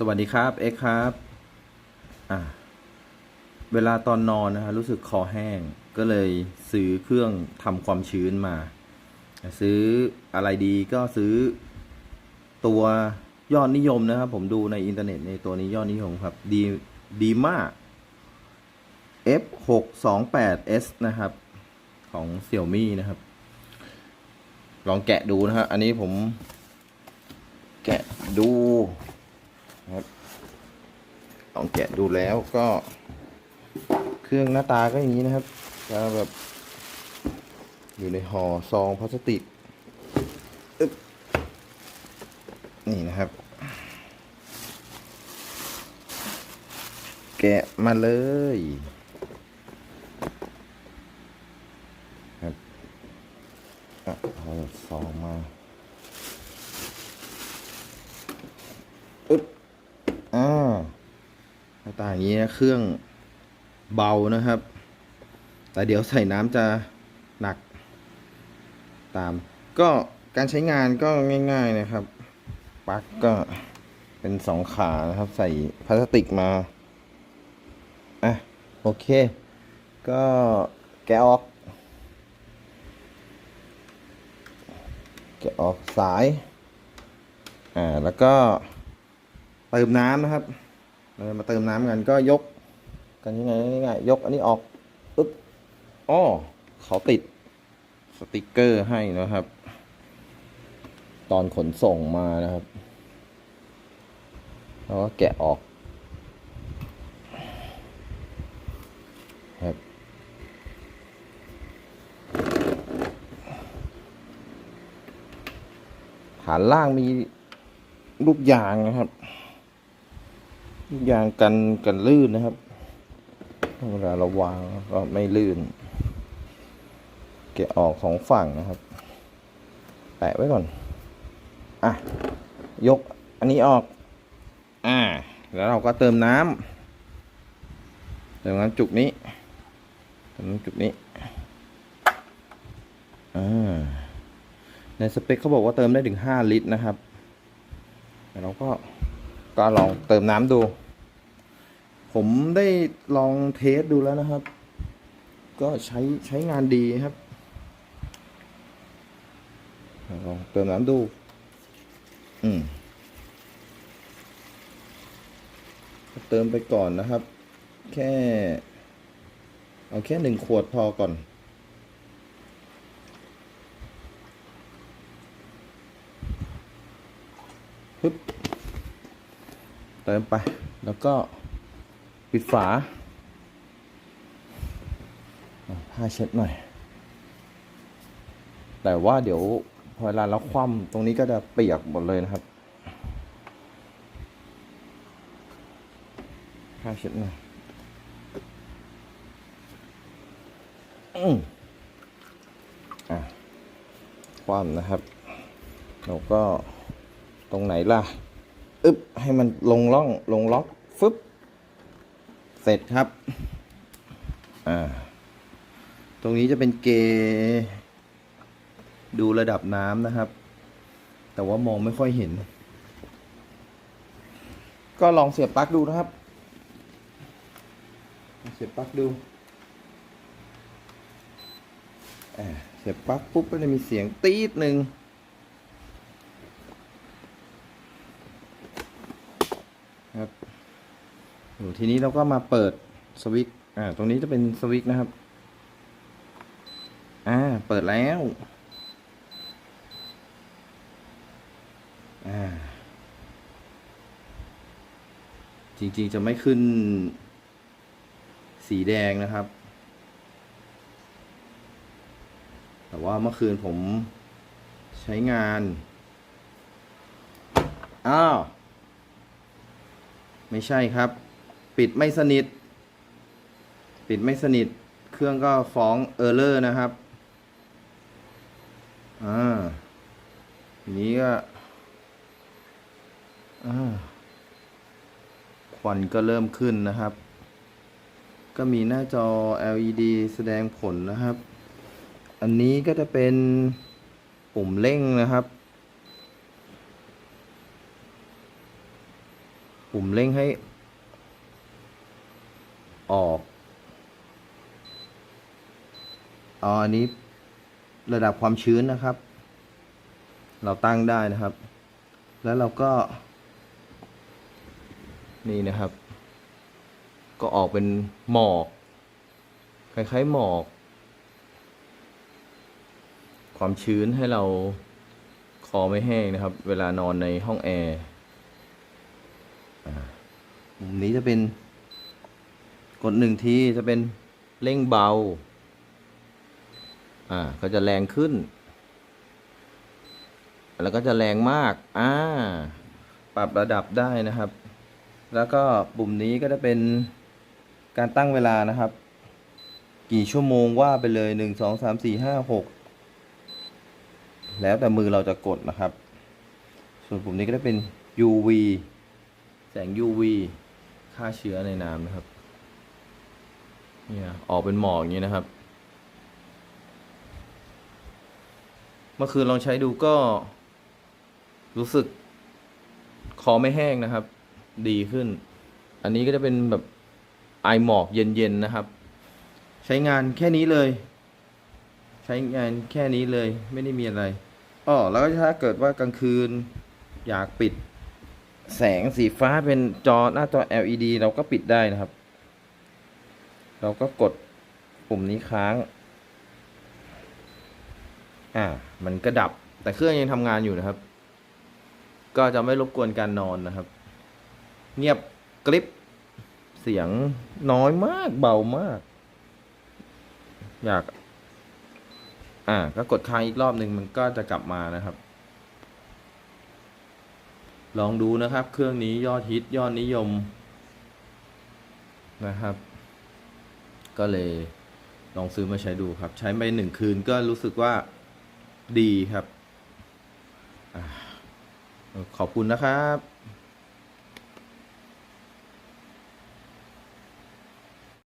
สวัสดีครับ เอ็กซ์ครับอ่าเวลาตอนนอนนะฮะรู้สึกคอแห้งก็เลยซื้อเครื่องทำความชื้นมา ซื้ออะไรดีก็ซื้อตัวยอดนิยมนะครับ ผมดูในอินเทอร์เน็ตในตัวนี้ยอดนิยมครับดีดีมาก F 6 2 8 S นะครับ ของ Xiaomi นะครับ ลองแกะดูนะฮะอันนี้ผม แกะดู ครับลองแกะดูแล้วก็ เครื่องหน้าตาก็อย่างนี้นะครับจะแบบอยู่ในห่อซองพลาสติกอึ๊บนี่นะครับ แกะมาเลยครับอะเอาซองมา อึ๊บอ่าหน้าตา อย่างนี้นะเครื่องเบานะครับ แต่เดี๋ยวใส่น้ำจะหนักตาม ก็การใช้งานก็ง่ายๆนะครับปลั๊กก็เป็นสองขานะครับ ใส่พลาสติกมาอะโอเค ก็แกะออก แกะออกสาย อ่า แล้วก็เติมน้ำนะครับ เรามาเติมน้ำกันก็ยกกันยังไงง่ายๆยกอันนี้ออกอึ๊บอ้อเขาติดสติกเกอร์ให้นะครับ ตอนขนส่งมานะครับแล้วก็แกะออกครับฐานล่างมีลูกยางนะครับ ยางกันกันลื่นนะครับ เวลาเราวางก็ไม่ลื่น แกะออกสองฝั่งนะครับ แปะไว้ก่อน อะ ยกอันนี้ออก อ่า แล้วเราก็เติมน้ำเติมน้ำจุกนี้เติมน้ำจุกนี้ อ่า ในสเปคเขาบอกว่าเติมได้ถึงห้าลิตรนะครับแต่เราก็ ก็ลองเติมน้ำดู ผมได้ลองเทสดูแล้วนะครับ ก็ใช้ใช้งานดีครับ ลองเติมน้ำดู อืมเติมไปก่อนนะครับ แค่ เอาแค่หนึ่งขวดพอก่อน ปึ๊บ เติมไป แล้วก็ปิดฝาผ้าเช็ดหน่อย แต่ว่าเดี๋ยวพอเวลาเราคว่ำตรงนี้ก็จะเปียกหมดเลยนะครับผ้าเช็ดหน่อยอืมอะคว่ำนะครับแล้วก็ตรงไหนล่ะ อึ๊บให้มันลงล่องลงล็อกฟึบเสร็จครับ อ่า ตรงนี้จะเป็นเก ดูระดับน้ำนะครับ แต่ว่ามองไม่ค่อยเห็น ก็ลองเสียบปลั๊กดูนะครับ เสียบปลั๊กดูเสียบปลั๊กปุ๊บก็จะมีเสียงตีดหนึ่ง ครับทีนี้เราก็มาเปิดสวิตช์อ่า ตรงนี้จะเป็นสวิตช์นะครับ อ่า เปิดแล้ว อ่า จริงๆจะไม่ขึ้นสีแดงนะครับ แต่ว่าเมื่อคืนผมใช้งาน อ้าว ไม่ใช่ครับ ปิดไม่สนิท ปิดไม่สนิท เครื่องก็ฟ้องเออร์เลอร์นะครับ อ่าทีนี้ก็ อ่าควันก็เริ่มขึ้นนะครับ ก็มีหน้าจอ LED แสดงผลนะครับ อันนี้ก็จะเป็นปุ่มเร่งนะครับ ปุ่มเร่งให้ ออกอ๋ออันนี้ระดับความชื้นนะครับ เราตั้งได้นะครับ แล้วเราก็ นี่นะครับ ก็ออกเป็นหมอก คล้ายๆหมอก ความชื้นให้เราคอไม่แห้งนะครับ เวลานอนในห้องแอร์ มุมนี้จะเป็นกดหนึ่งทีจะเป็นเร่งเบา อ่า ก็จะแรงขึ้น แล้วก็จะแรงมาก อ่า ปรับระดับได้นะครับ แล้วก็ปุ่มนี้ก็จะเป็นการตั้งเวลานะครับ กี่ชั่วโมงว่าไปเลยหนึ่งสองสามสี่ห้าหกแล้วแต่มือเราจะกดนะครับ ส่วนปุ่มนี้ก็จะเป็น UV แสง UV ฆ่าเชื้อในน้ำนะครับ เนี่ยออกเป็นหมอกอย่างนี้นะครับ เมื่อคืนลองใช้ดูก็ รู้สึก คอไม่แห้งนะครับ ดีขึ้น อันนี้ก็จะเป็นแบบไอหมอกเย็นๆนะครับ ใช้งานแค่นี้เลย ใช้งานแค่นี้เลย ไม่ได้มีอะไรอ๋อแล้วก็ถ้าเกิดว่ากลางคืนอยากปิด แสงสีฟ้าเป็นจอหน้าจอ LED เราก็ปิดได้นะครับ เราก็กดปุ่มนี้ค้าง อ่า มันก็ดับ แต่เครื่องยังทำงานอยู่นะครับ ก็จะไม่รบกวนการนอนนะครับ เงียบกริบ เสียงน้อยมากเบามาก อยาก อ่า ก็กดค้างอีกรอบหนึ่งมันก็จะกลับมานะครับ ลองดูนะครับ เครื่องนี้ยอดฮิตยอดนิยมนะครับ ก็เลยลองซื้อมาใช้ดูครับ ใช้ไปหนึ่งคืนก็รู้สึกว่าดีครับอขอบคุณนะครับ